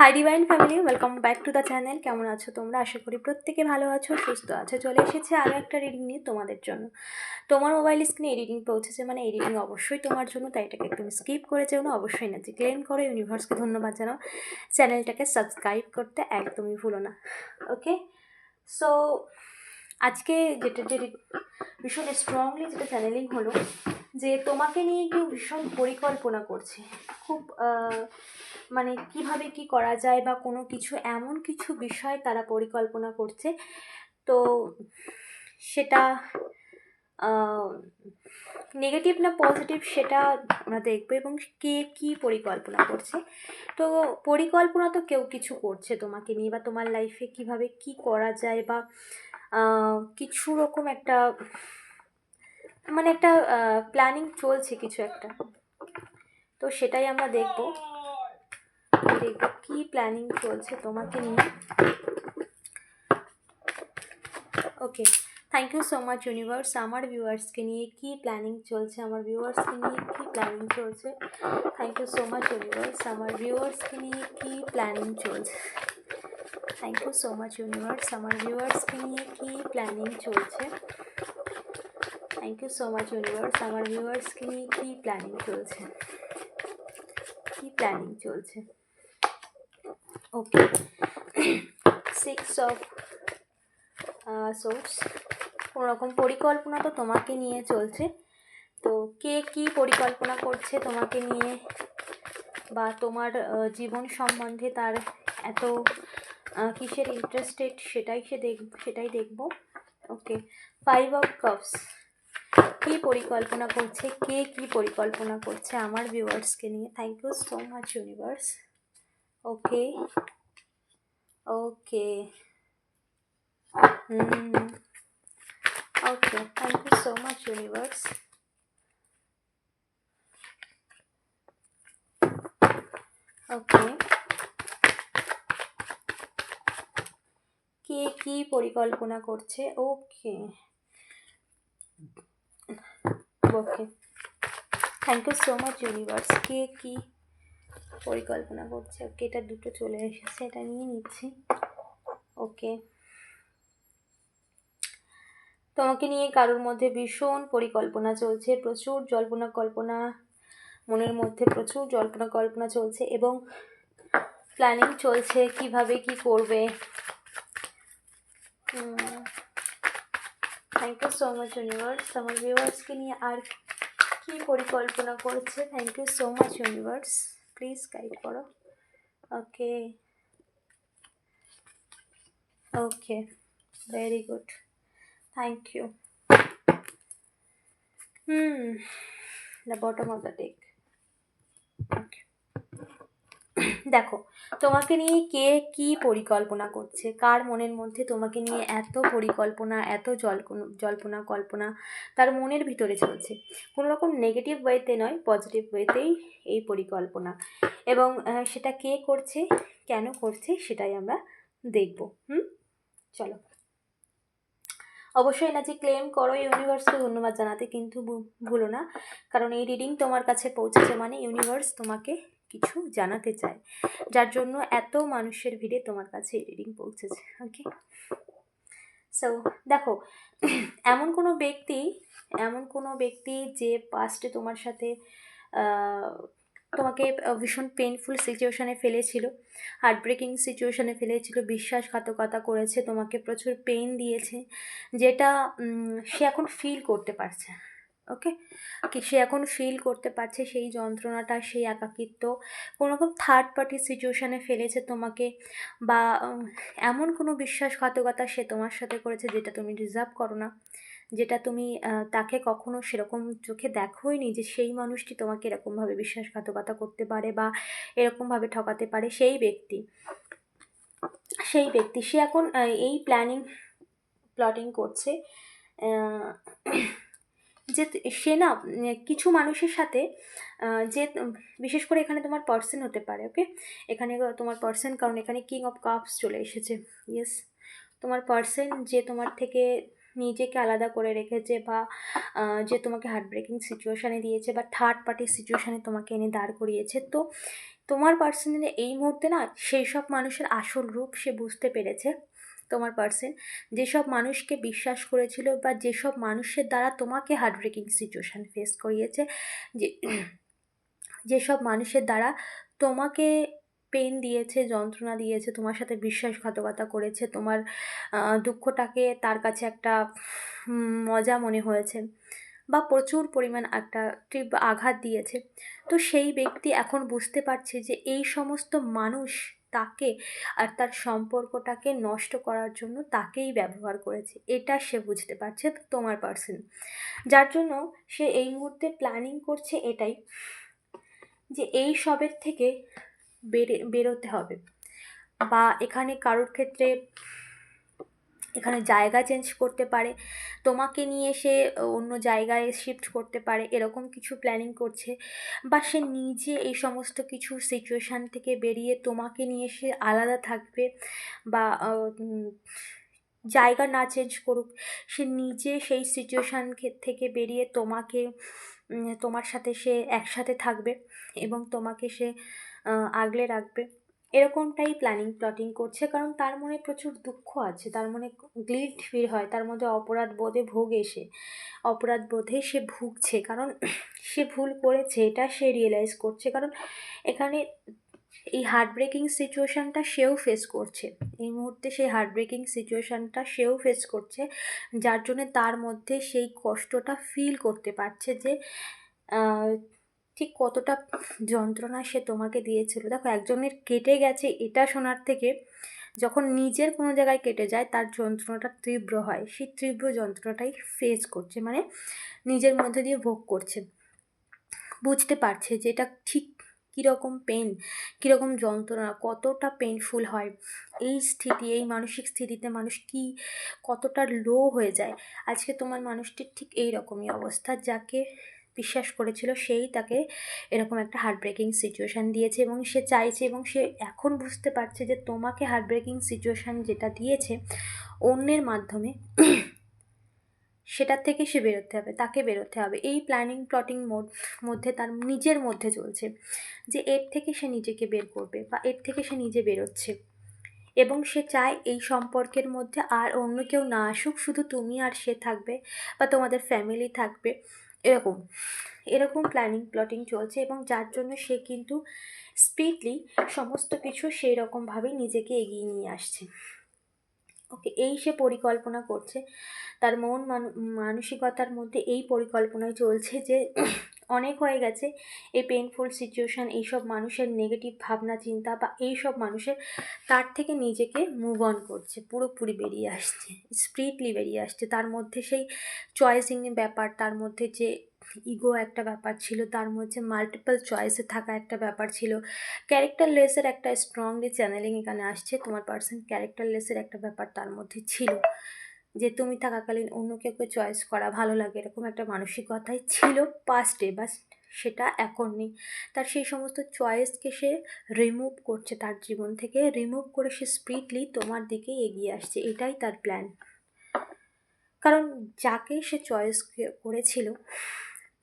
Hi divine family welcome back to the channel কেমন আছো তোমরা? আশা করি প্রত্যেকে ভালো আছো, সুস্থ আছো। চলে এসেছে আরও একটা রিডিং নিয়ে তোমাদের জন্য। তোমার মোবাইল স্ক্রিনে রিডিং পৌঁছেছে মানে রিডিং অবশ্যই তোমার জন্য, তাই এটাকে একদম স্কিপ করে যেও না, অবশ্যই এনার্জি ক্লেম করো ইউনিভার্সকে ধন্যবাদ জানাও। চ্যানেলটাকে সাবস্ক্রাইব করতে একদমই ভুলো না। ওকে সো আজকে যেটা যে ভীষণ স্ট্রংলি যেটা চ্যানেলিং হলো, যে তোমাকে নিয়ে কেউ ভীষণ পরিকল্পনা করছে। খুব মানে কীভাবে কি করা যায় বা কোনো কিছু এমন কিছু বিষয় তারা পরিকল্পনা করছে। তো সেটা নেগেটিভ না পজিটিভ সেটা আমরা দেখব এবং কে কী পরিকল্পনা করছে। তো পরিকল্পনা তো কেউ কিছু করছে তোমাকে নিয়ে বা তোমার লাইফে কীভাবে কি করা যায় বা কিছু রকম একটা মানে একটা প্ল্যানিং চলছে কিছু একটা। তো সেটাই আমরা দেখব। দেখব কি প্ল্যানিং চলছে তোমাকে নিয়ে। Okay thank you so much universe আমার ভিউয়ার্সকে নিয়ে কি প্ল্যানিং চলছে, আমার ভিউয়ার্সকে নিয়ে কি প্ল্যানিং চলছে? Thank you so much universe আমার ভিউয়ার্সকে নিয়ে কি প্ল্যানিং চলছে? Thank you so much universe আমার ভিউয়ার্সকে নিয়ে কি প্ল্যানিং চলছে? Thank you so much universe আমার ভিউয়ার্সকে নিয়ে কি প্ল্যানিং চলছে? কি প্ল্যানিং চলছে? ওকে সিক্স অফ সোর্স কোনো রকম পরিকল্পনা তো তোমাকে নিয়ে চলছে। তো কে কি পরিকল্পনা করছে তোমাকে নিয়ে? বা তোমার জীবন সম্বন্ধে তার এত কিসের ইন্টারেস্টেড সেটাই সে দেখ, সেটাই দেখব। ওকে ফাইভ অফ কাপস কী পরিকল্পনা করছে? কে কি পরিকল্পনা করছে আমার ভিউয়ার্সকে নিয়ে? Thank you so much universe okay okay hmm okay thank you so much universe okay কে, কি পরিকল্পনা করছে? Okay okay thank you so much universe কে, কি পরিকল্পনা করছে। ওকে, এটা দুটো চলে এসেছে, এটা নিয়ে নিচ্ছি। ওকে। তোমাকে নিয়ে কারোর মধ্যে ভীষণ পরিকল্পনা চলছে। প্রচুর জল্পনা কল্পনা, মনের মধ্যে প্রচুর জল্পনা কল্পনা চলছে এবং প্ল্যানিং চলছে কীভাবে কি করবে। Thank you so much universe আমার ভিউয়ার্সকে নিয়ে আর কি পরিকল্পনা করছে? Thank you so much universe please guide করো okay okay very good thank you hmm the bottom of the deck okay দেখো, তোমাকে নিয়ে কে কি পরিকল্পনা করছে? কার মনের মধ্যে তোমাকে নিয়ে এত পরিকল্পনা, এত জল জল্পনা, কল্পনা তার মনের ভিতরে চলছে। কোনো রকম নেগেটিভ ওয়েতে নয় পজিটিভ ওয়েতেই এই পরিকল্পনা। এবং সেটা কে করছে, কেন করছে, সেটাই আমরা দেখব, হুম? চলো। অবশ্যই এনার্জি ক্লেম করো ইউনিভার্সকে ধন্যবাদ জানাতে কিন্তু ভুলো না। কারণ এই রিডিং তোমার কাছে পৌঁছেছে মানে ইউনিভার্স তোমাকে কিছু জানাতে চায় যার জন্য এত মানুষের ভিড়ে তোমার কাছে রিডিং পৌঁছেছে ওকে সো দেখো, এমন কোনো ব্যক্তি, এমন কোনো ব্যক্তি যে পাস্টে তোমার সাথে তোমাকে ভীষণ পেনফুল সিচুয়েশানে ফেলেছিল হার্ট ব্রেকিং সিচুয়েশানে ফেলেছিল, বিশ্বাসঘাতকতা করেছে, তোমাকে প্রচুর পেন দিয়েছে, যেটা সে এখন ফিল করতে পারছে ওকে কি সে এখন ফিল করতে পারছে সেই যন্ত্রণাটা, সেই একাকিত্ব। কোনো রকম থার্ড পার্টি সিচুয়েশানে ফেলেছে তোমাকে বা এমন কোনো বিশ্বাসঘাতকতা সে তোমার সাথে করেছে যেটা তুমি ডিজার্ভ করো না, যেটা তুমি তাকে কখনো সেরকম চোখে দেখোই নি যে সেই মানুষটি তোমাকে এরকমভাবে বিশ্বাসঘাতকতা করতে পারে বা এরকমভাবে ঠকাতে পারে? সেই ব্যক্তি সেই ব্যক্তি, সে এখন এই প্ল্যানিং প্লটিং করছে যে সে না কিছু মানুষের সাথে যে বিশেষ করে এখানে তোমার পার্সন হতে পারে ওকে এখানে তোমার পার্সন কারণ এখানে কিং অফ কাপস চলে এসেছে ইয়েস তোমার পার্সন যে তোমার থেকে নিজেকে আলাদা করে রেখেছে বা যে তোমাকে হার্ট ব্রেকিং সিচুয়েশানে দিয়েছে বা থার্ড পার্টির সিচুয়েশানে তোমাকে এনে দাঁড় করিয়েছে, তো তোমার পার্সনের এই মুহূর্তে না, সেই সব মানুষের আসল রূপ সে বুঝতে পেরেছে। তোমার পার্সন যেসব মানুষকে বিশ্বাস করেছিল বা যেসব মানুষের দ্বারা তোমাকে হার্ট ব্রেকিং সিচুয়েশান ফেস করিয়েছে, যে যেসব মানুষের দ্বারা তোমাকে পেন দিয়েছে, যন্ত্রণা দিয়েছে, তোমার সাথে বিশ্বাসঘাতকতা করেছে, তোমার দুঃখটাকে তার কাছে একটা মজা মনে হয়েছে বা প্রচুর পরিমাণ একটা আঘাত দিয়েছে, তো সেই ব্যক্তি এখন বুঝতে পারছে যে এই সমস্ত মানুষ তাকে আর তার সম্পর্কটাকে নষ্ট করার জন্য তাকেই ব্যবহার করেছে। এটা সে বুঝতে পারছে তোমার পার্সন যার জন্য সে এই মুহূর্তে প্ল্যানিং করছে এটাই, যে এই সবের থেকে বেরে, বেরোতে হবে। বা এখানে কারোর ক্ষেত্রে এখানে জায়গা চেঞ্জ করতে পারে, তোমাকে নিয়ে সে অন্য জায়গায় শিফট করতে পারে, এরকম কিছু প্ল্যানিং করছে, বা সে নিজে এই সমস্ত কিছু সিচুয়েশান থেকে বেরিয়ে তোমাকে নিয়ে সে আলাদা থাকবে, বা জায়গা না চেঞ্জ করুক, সে নিজে সেই সিচুয়েশান থেকে বেরিয়ে তোমাকে তোমার সাথে সে একসাথে থাকবে এবং তোমাকে সে আগলে রাখবে। এরকমটাই প্ল্যানিং প্লটিং করছে। কারণ তার মনে প্রচুর দুঃখ আছে। তার মনে গিল্ট ফিল হয়। তার মধ্যে অপরাধ বোধে ভোগে সে অপরাধ বোধে সে ভুগছে। কারণ সে ভুল করেছে, এটা সে রিয়েলাইজ করছে। কারণ এখানে এই হার্ট ব্রেকিং সিচুয়েশানটা সেও ফেস করছে। এই মুহূর্তে সেই হার্ট ব্রেকিং সিচুয়েশানটা সেও ফেস করছে। যার জন্যে তার মধ্যে সেই কষ্টটা ফিল করতে পারছে যে ঠিক কতটা যন্ত্রণা সে তোমাকে দিয়েছিল। দেখো, একজনের কেটে গেছে এটা শোনার থেকে যখন নিজের কোনো জায়গায় কেটে যায়, তার যন্ত্রণাটা তীব্র হয়। সেই তীব্র যন্ত্রণাটাই ফেস করছে মানে নিজের মধ্যে দিয়ে ভোগ করছে। বুঝতে পারছে যে এটা ঠিক কীরকম পেন কীরকম যন্ত্রণা, কতটা পেনফুল হয়। এই স্থিতি, এই মানসিক স্থিতিতে মানুষ কি, কতটা লো হয়ে যায়। আজকে তোমার মানুষটির ঠিক এই রকমই অবস্থা, যাকে বিশ্বাস করেছিল, সেই তাকে এরকম একটা হার্ট ব্রেকিং সিচুয়েশান দিয়েছে এবং সে চাইছে এবং সে এখন বুঝতে পারছে যে তোমাকে হার্ট ব্রেকিং সিচুয়েশান যেটা দিয়েছে, অন্যের মাধ্যমে সেটার থেকে সে বেরোতে হবে, তাকে বেরোতে হবে। এই প্ল্যানিং প্লটিং মোড মধ্যে তার নিজের মধ্যে চলছে যে এর থেকে সে নিজেকে বের করবে বা এর থেকে সে নিজে বেরোচ্ছে এবং সে চায় এই সম্পর্কের মধ্যে আর অন্য কেউ না আসুক, শুধু তুমি আর সে থাকবে বা তোমাদের ফ্যামিলি থাকবে। এরকম এরকম প্ল্যানিং প্লটিং চলছে এবং যার জন্য সে কিন্তু স্পিডলি সমস্ত কিছু সেই রকমভাবেই নিজেকে এগিয়ে নিয়ে আসছে। ওকে এই সে পরিকল্পনা করছে, তার মন, মানসিকতার মধ্যে এই পরিকল্পনায় চলছে যে অনেক হয়ে গেছে। এই পেনফুল সিচুয়েশান এইসব মানুষের নেগেটিভ ভাবনা, চিন্তা বা এইসব মানুষের, তার থেকে নিজেকে মুভ অন করছে। পুরোপুরি বেরিয়ে আসছে স্প্রিটলি বেরিয়ে আসছে। তার মধ্যে সেই চয়েসিং ব্যাপার, তার মধ্যে যে ইগো একটা ব্যাপার ছিল, তার মধ্যে মাল্টিপল চয়েসে থাকা একটা ব্যাপার ছিল। ক্যারেক্টার লেসের একটা স্ট্রংলি চ্যানেলিং এখানে আসছে। তোমার পার্সন ক্যারেক্টার লেসের একটা ব্যাপার তার মধ্যে ছিল। যে তুমি থাকাকালীন অন্য কেউ চয়েস করা ভালো লাগে, এরকম একটা মানসিকতাই ছিল পাস্টে বা সেটা এখন নেই। তার সেই সমস্ত চয়েসকে সে রিমুভ করছে তার জীবন থেকে রিমুভ করে সে স্পিডলি তোমার দিকে এগিয়ে আসছে, এটাই তার প্ল্যান কারণ যাকে সে চয়েস করেছিল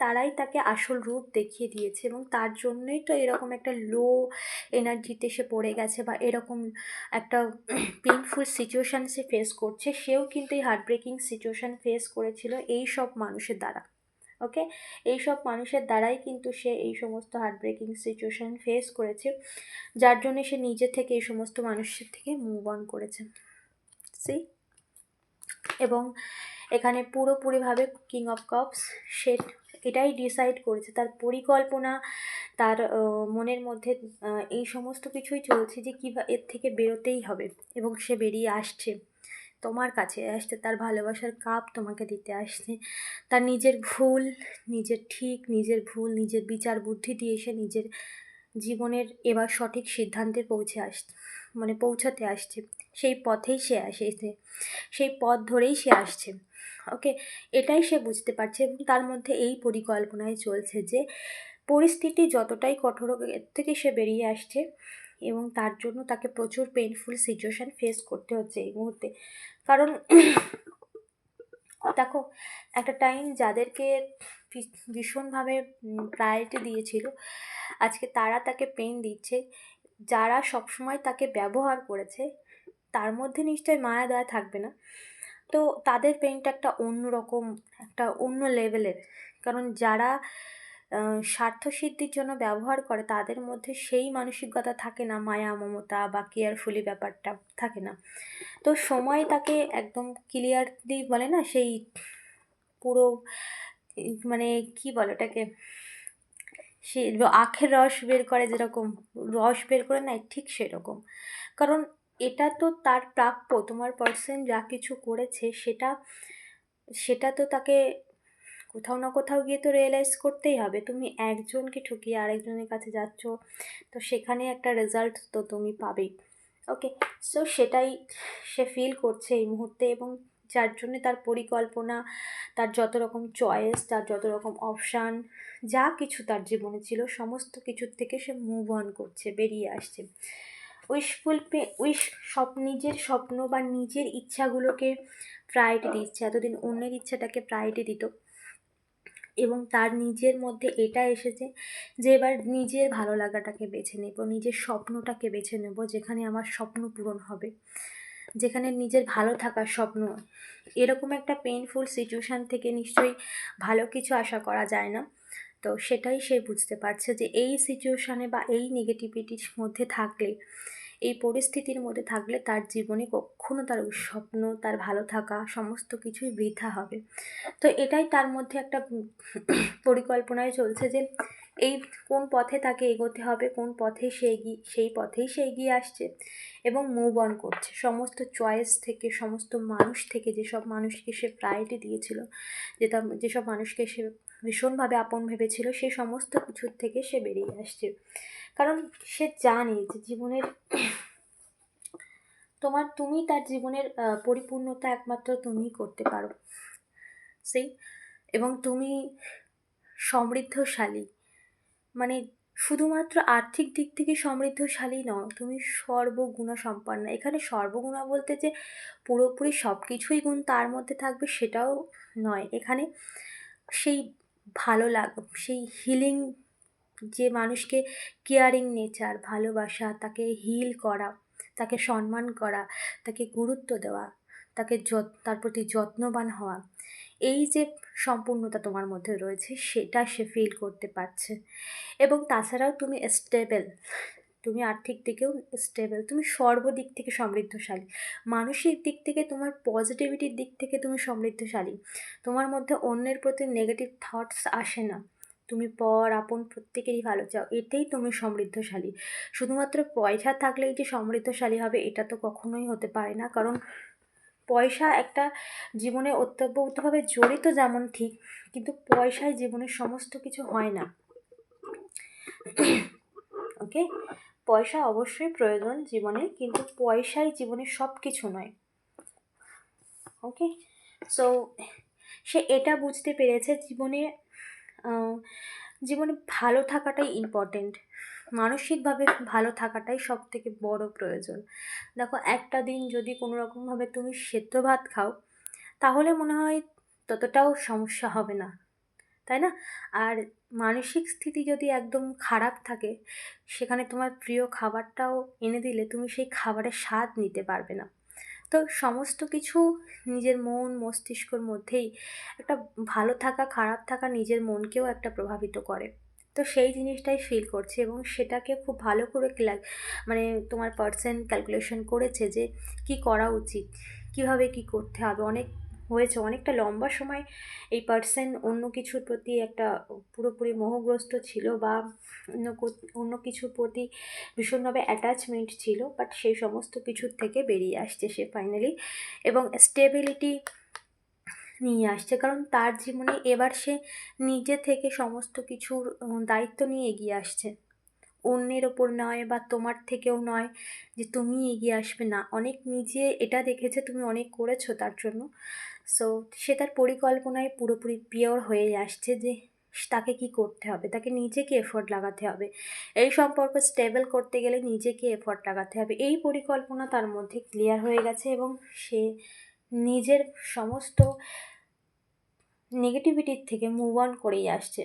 তারাই তাকে আসল রূপ দেখিয়ে দিয়েছে এবং তার জন্যই তো এরকম একটা লো এনার্জিতে সে পড়ে গেছে বা এরকম একটা পেইনফুল সিচুয়েশান সে ফেস করছে, সেও কিন্তু এই হার্ট ব্রেকিং সিচুয়েশান ফেস করেছিল এই সব মানুষের দ্বারা ওকে এই সব মানুষের দ্বারাই কিন্তু সে এই সমস্ত হার্ট ব্রেকিং সিচুয়েশান ফেস করেছে, যার জন্য সে নিজে থেকে এই সমস্ত মানুষের থেকে মুভ অন করেছে সি এবং এখানে পুরোপুরিভাবে কিং অফ কাপস সে এটাই ডিসাইড করেছে। তার পরিকল্পনা, তার মনের মধ্যে এই সমস্ত কিছুই চলছে যে কী এর থেকে বেরোতেই হবে এবং সে বেরিয়ে আসছে। তোমার কাছে আসছে তার ভালোবাসার কাপ তোমাকে দিতে আসছে। তার নিজের ভুল, নিজের ঠিক, নিজের ভুল, নিজের বিচার বুদ্ধি দিয়ে সে নিজের জীবনের এবার সঠিক সিদ্ধান্তে পৌঁছে আসছে মানে পৌঁছাতে আসছে। সেই পথেই সে আসে সেই পথ ধরেই সে আসছে। ওকে? এটাই সে বুঝতে পারছে এবং তার মধ্যে এই পরিকল্পনায় চলছে যে, পরিস্থিতি যতটাই কঠোর এর থেকে সে বেরিয়ে আসছে এবং তার জন্য তাকে প্রচুর পেনফুল সিচুয়েশান ফেস করতে হচ্ছে এই মুহূর্তে। কারণ, দেখো, একটা টাইম যাদেরকে ভীষণভাবে প্রায়োরিটি দিয়েছিল, আজকে তারা তাকে পেন দিচ্ছে, যারা সবসময় তাকে ব্যবহার করেছে তার মধ্যে নিশ্চয়ই মায়া দয়া থাকবে না। তো তাদের পেনটা একটা অন্য রকম একটা অন্য লেভেলের কারণ যারা আহ, স্বার্থসিদ্ধির জন্য ব্যবহার করে তাদের মধ্যে সেই মানসিকতা থাকে না মায়া মমতা বা কেয়ারফুলি ব্যাপারটা থাকে না। তো সময় তাকে একদম ক্লিয়ারলি বলে না সেই পুরো মানে কি বলে ওটাকে সে আখের রস বের করে যেরকম রস বের করে নেয় ঠিক সেরকম। কারণ এটা তো তার প্রাপ্য, তোমার পার্সন যা কিছু করেছে সেটা সেটা তো তাকে কোথাও না কোথাও গিয়ে তো রিয়েলাইজ করতেই হবে। তুমি একজনকে ঠকিয়ে আরেকজনের কাছে যাচ্ছ, তো সেখানে একটা রেজাল্ট তো তুমি পাবেই। ওকে সো সেটাই সে ফিল করছে এই মুহূর্তে এবং যার জন্যে তার পরিকল্পনা, তার যত রকম চয়েস তার যত রকম অপশান যা কিছু তার জীবনে ছিল, সমস্ত কিছুর থেকে সে মুভ অন করছে, বেরিয়ে আসছে। উইশফুল উইশ সব নিজের স্বপ্ন বা নিজের ইচ্ছাগুলোকে প্রায়োরিটি দিচ্ছে। এতদিন অন্যের ইচ্ছাটাকে প্রায়োরিটি দিত। এবং তার নিজের মধ্যে এটা এসেছে যে, এবার নিজের ভালো লাগাটাকে বেছে নেব, নিজের স্বপ্নটাকে বেছে নেব, যেখানে আমার স্বপ্ন পূরণ হবে, যেখানে নিজের ভালো থাকার স্বপ্ন। এরকম একটা পেইনফুল সিচুয়েশান থেকে নিশ্চয়ই ভালো কিছু আশা করা যায় না। তো সেটাই সে বুঝতে পারছে যে, এই সিচুয়েশানে বা এই নেগেটিভিটির মধ্যে থাকলে এই পরিস্থিতির মধ্যে থাকলে তার জীবনে কখনো তার স্বপ্ন, তার ভালো থাকা সমস্ত কিছুই বৃথা হবে। তো এটাই তার মধ্যে একটা পরিকল্পনায় চলছে যে এই কোন পথে তাকে এগোতে হবে, কোন পথে সে এগিয়ে সেই পথেই সে এগিয়ে আসছে এবং মুভ অন করছে। সমস্ত চয়েস থেকে, সমস্ত মানুষ থেকে যেসব মানুষকে সে প্রায়োরিটি দিয়েছিল যেটা যেসব মানুষকে সে ভীষণভাবে আপন ভেবেছিল সেই সমস্ত কিছুর থেকে সে বেরিয়ে আসছে। কারণ সে জানে যে জীবনের, তোমার, তুমি তার জীবনের পরিপূর্ণতা একমাত্র তুমিই করতে পারো। সেই এবং তুমি সমৃদ্ধশালী। মানে শুধুমাত্র আর্থিক দিক থেকে সমৃদ্ধশালী নও, তুমি সর্বগুণা সম্পন্ন এখানে সর্বগুণা বলতে যে পুরোপুরি সব কিছুই গুণ তার মধ্যে থাকবে সেটাও নয়। এখানে সেই ভালো লাগ, সেই হিলিং যে মানুষকে কেয়ারিং নেচার ভালোবাসা, তাকে হিল করা, তাকে সম্মান করা, তাকে গুরুত্ব দেওয়া, তাকে যত, তার প্রতি যত্নবান হওয়া, এই যে সম্পূর্ণতা তোমার মধ্যে রয়েছে, সেটা সে ফিল করতে পারছে। এবং তাছাড়াও তুমি স্টেবল তুমি আর্থিক দিকেও স্টেবল তুমি সর্বদিক থেকে সমৃদ্ধশালী, মানসিক দিক থেকে তোমার পজিটিভিটির দিক থেকে তুমি সমৃদ্ধশালী, তোমার মধ্যে অন্যের প্রতি নেগেটিভ থটস আসে না। তুমি পর আপন প্রত্যেকেরই ভালো চাও, এতেই তুমি সমৃদ্ধশালী। শুধুমাত্র পয়সা থাকলেই যে সমৃদ্ধশালী হবে, এটা তো কখনোই হতে পারে না। কারণ পয়সা একটা জীবনে ওতপ্রোতভাবে জড়িত যেমন ঠিক, কিন্তু পয়সায় জীবনের সমস্ত কিছু হয় না। ওকে? পয়সা অবশ্যই প্রয়োজন জীবনে, কিন্তু পয়সাই জীবনের সব কিছু নয়। ওকে? সো সে এটা বুঝতে পেরেছে জীবনে জীবনে ভালো থাকাটাই ইম্পর্টেন্ট মানসিকভাবে ভালো থাকাটাই সব থেকে বড় প্রয়োজন। দেখো, একটা দিন যদি কোনো রকমভাবে তুমি সেদ্ধ ভাত খাও, তাহলে মনে হয় ততটাও সমস্যা হবে না, তাই না? আর মানসিক স্থিতি যদি একদম খারাপ থাকে, সেখানে তোমার প্রিয় খাবারটাও এনে দিলে তুমি সেই খাবারের স্বাদ নিতে পারবে না। তো সমস্ত কিছু নিজের মন, মস্তিষ্কর মধ্যেই একটা ভালো থাকা, খারাপ থাকা নিজের মনকেও একটা প্রভাবিত করে। তো সেই জিনিসটাই ফিল করছে এবং সেটাকে খুব ভালো করে মানে তোমার পার্সেন্ট ক্যালকুলেশন করেছে যে কি করা উচিত, কীভাবে কি করতে হবে। অনেক হয়েছে। অনেকটা লম্বা সময় এই পার্সন অন্য কিছুর প্রতি একটা পুরোপুরি মোহগ্রস্ত ছিল বা অন্য অন্য কিছুর প্রতি ভীষণভাবে অ্যাটাচমেন্ট ছিল বাট সেই সমস্ত কিছুর থেকে বেরিয়ে আসছে সে ফাইনালি এবং স্টেবিলিটি নিয়ে আসছে। কারণ তার জীবনে এবার সে নিজে থেকে সমস্ত কিছুর দায়িত্ব নিয়ে এগিয়ে আসছে। অন্যের ওপর নয় বা তোমার থেকেও নয় যে তুমি এগিয়ে আসবে না। অনেক নিজে এটা দেখেছে, তুমি অনেক করেছ তার জন্য। সো সে তার পরিকল্পনায় পুরোপুরি পিওর হয়ে আসছে যে তাকে কি করতে হবে, তাকে নিজেকে এফোর্ট লাগাতে হবে। এই সম্পর্ক স্টেবল করতে গেলে নিজেকে এফোর্ট লাগাতে হবে। এই পরিকল্পনা তার মধ্যে ক্লিয়ার হয়ে গেছে এবং সে নিজের সমস্ত নেগেটিভিটির থেকে মুভ অন করেই আসছে।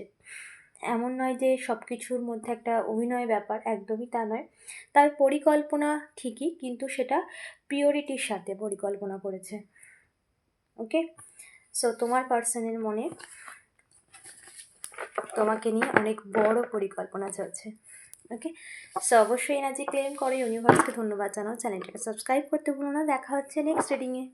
এমন নয় যে সব কিছুর মধ্যে একটা অভিনয় ব্যাপার একদমই তা নয়। তার পরিকল্পনা ঠিকই, কিন্তু সেটা পিওরিটির সাথে পরিকল্পনা করেছে। ওকে? সো তোমার পার্সনের মনে তোমাকে নিয়ে অনেক বড় পরিকল্পনা চলছে, ওকে? সো অবশ্যই এনার্জি ক্লেম করে ইউনিভার্সকে ধন্যবাদ জানাও চ্যানেলটাকে সাবস্ক্রাইব করতে ভুলো না, দেখা হচ্ছে নেক্সট রিডিংয়ে